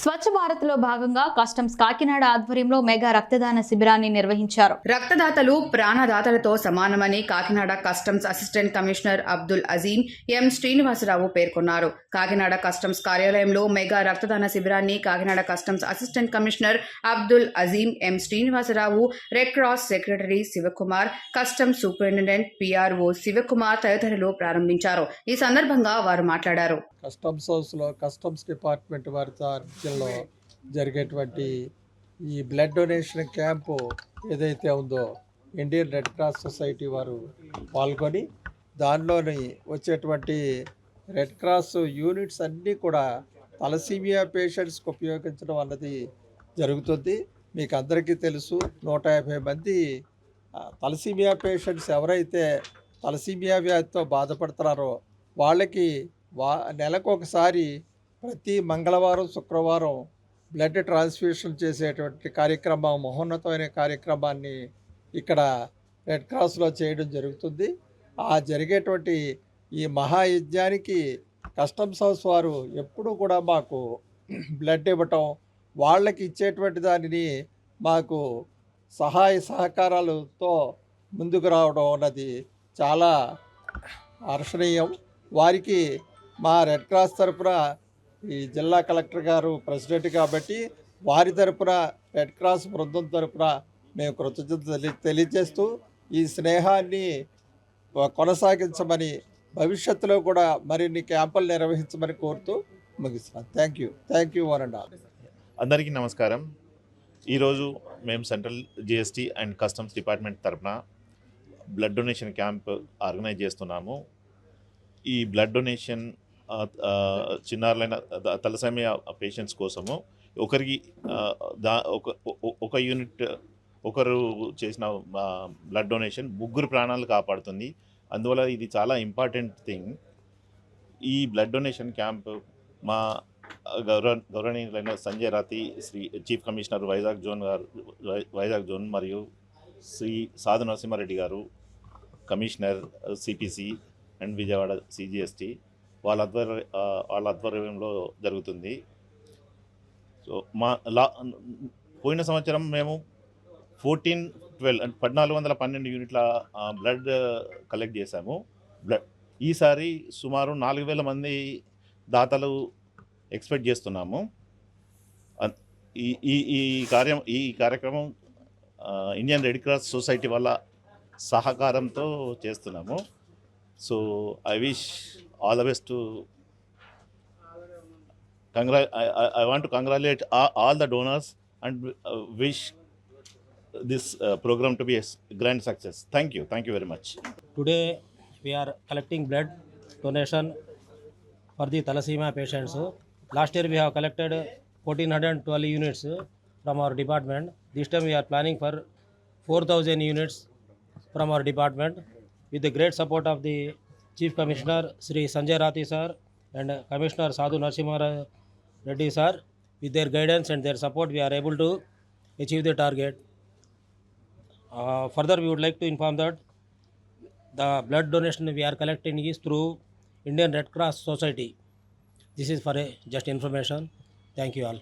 స్వచ్ఛ భారత్లో భాగంగా కస్టమ్స్ కాకినాడ ఆధ్వర్యంలో మెగా రక్తదాన శిబిరాన్ని నిర్వహించారు. రక్తదాతలు ప్రాణదాతలతో సమానమని Kakinada customs assistant commissioner Abdul Azeem M Srinivasarao పేర్కొన్నారు. కాకినాడ కస్టమ్స్ కార్యాలయంలో మెగా రక్తదాన శిబిరాన్ని Kakinada customs assistant commissioner Abdul Azeem M Srinivasarao red cross secretary Sivakumar customs superintendent PRO Sivakumar తదితరులు ప్రారంభించారు. ఈ సందర్భంగా వారు మాట్లాడారు. కస్టమ్స్ హౌస్లో కస్టమ్స్ డిపార్ట్మెంట్ వారి ఆధ్వర్యంలో జరిగేటువంటి ఈ బ్లడ్ డొనేషన్ క్యాంపు ఏదైతే ఉందో ఇండియన్ రెడ్ క్రాస్ సొసైటీ వారు పాల్గొని దానిలోని వచ్చేటువంటి రెడ్ క్రాస్ యూనిట్స్ అన్నీ కూడా తలసీమియా పేషెంట్స్కి ఉపయోగించడం అన్నది జరుగుతుంది. మీకు అందరికీ తెలుసు నూట యాభై మంది తలసీమియా పేషెంట్స్ ఎవరైతే తలసీమియా వ్యాధితో బాధపడుతున్నారో వాళ్ళకి వా నెలకు ఒకసారి ప్రతి మంగళవారం శుక్రవారం బ్లడ్ ట్రాన్స్ఫ్యూషన్ చేసేటువంటి కార్యక్రమం మహోన్నతమైన కార్యక్రమాన్ని ఇక్కడ రెడ్ క్రాస్లో చేయడం జరుగుతుంది. ఆ జరిగేటువంటి ఈ మహాయజ్ఞానికి కస్టమ్స్ హౌస్ వారు ఎప్పుడూ కూడా మాకు బ్లడ్ ఇవ్వటం వాళ్ళకి ఇచ్చేటువంటి దానిని మాకు సహాయ సహకారాలతో ముందుకు రావడం అన్నది చాలా హర్షణీయం. వారికి మా రెడ్ క్రాస్ తరపున ఈ జిల్లా కలెక్టర్ గారు ప్రెసిడెంట్ కాబట్టి వారి తరపున రెడ్ క్రాస్ బృందం తరపున మేము కృతజ్ఞత తెలి తెలియజేస్తూ ఈ స్నేహాన్ని కొనసాగించమని భవిష్యత్తులో కూడా మరిన్ని క్యాంపులు నిర్వహించమని కోరుతూ ముగిస్తున్నాను thank you. Thank you one and all. అందరికీ నమస్కారం. ఈరోజు మేము central GST and customs department తరపున బ్లడ్ డొనేషన్ క్యాంప్ ఆర్గనైజ్ చేస్తున్నాము. ఈ బ్లడ్ డొనేషన్ చిన్నారులైన ద- తలసేమియా పేషెంట్స్ కోసము ఒకరికి దా ఒక ఒక యూనిట్ ఒకరు చేసిన బ్లడ్ డొనేషన్ ముగ్గురు ప్రాణాలు కాపాడుతుంది. అందువల్ల ఇది చాలా ఇంపార్టెంట్ థింగ్ ఈ బ్లడ్ డొనేషన్ క్యాంప్ మా గౌరవ గౌరవనీయులైన Sanjay Rathi Shri chief commissioner Vizag zone గారు వైజాగ్ జోన్ మరియు శ్రీ సాధు నరసింహారెడ్డి గారు commissioner CPC and Vijayawada CGST వాళ్ళ ఆధ్వర్య వాళ్ళ ఆధ్వర్యంలో జరుగుతుంది. సో మా లా పోయిన సంవత్సరం మేము ఫోర్టీన్ ట్వెల్వ్ అంటే పద్నాలుగు వందల పన్నెండు యూనిట్ల బ్లడ్ కలెక్ట్ చేశాము. బ్లడ్ ఈసారి సుమారు నాలుగు వేల మంది దాతలు ఎక్స్పెక్ట్ చేస్తున్నాము. ఈ ఈ ఈ కార్యం ఈ కార్యక్రమం ఇండియన్ రెడ్ క్రాస్ సొసైటీ వల్ల సహకారంతో చేస్తున్నాము. So I wish all the best to. Congra- I, I, want to congratulate all, the donors and uh, wish this uh, program to be a grand success. Thank you. Thank you very much. Today we are collecting blood donation for the thalassemia patients. Last year we have collected 1412 units from our department. This time we are planning for 4000 units from our department with the great support of the Chief Commissioner Sri Sanjay Rathi sir and Commissioner Sadhu Narasimha Reddy sir. With their guidance and their support we are able to achieve the target. Uh, further we would like to inform that the blood donation we are collecting is through Indian Red Cross Society. This is for a just information. Thank you all.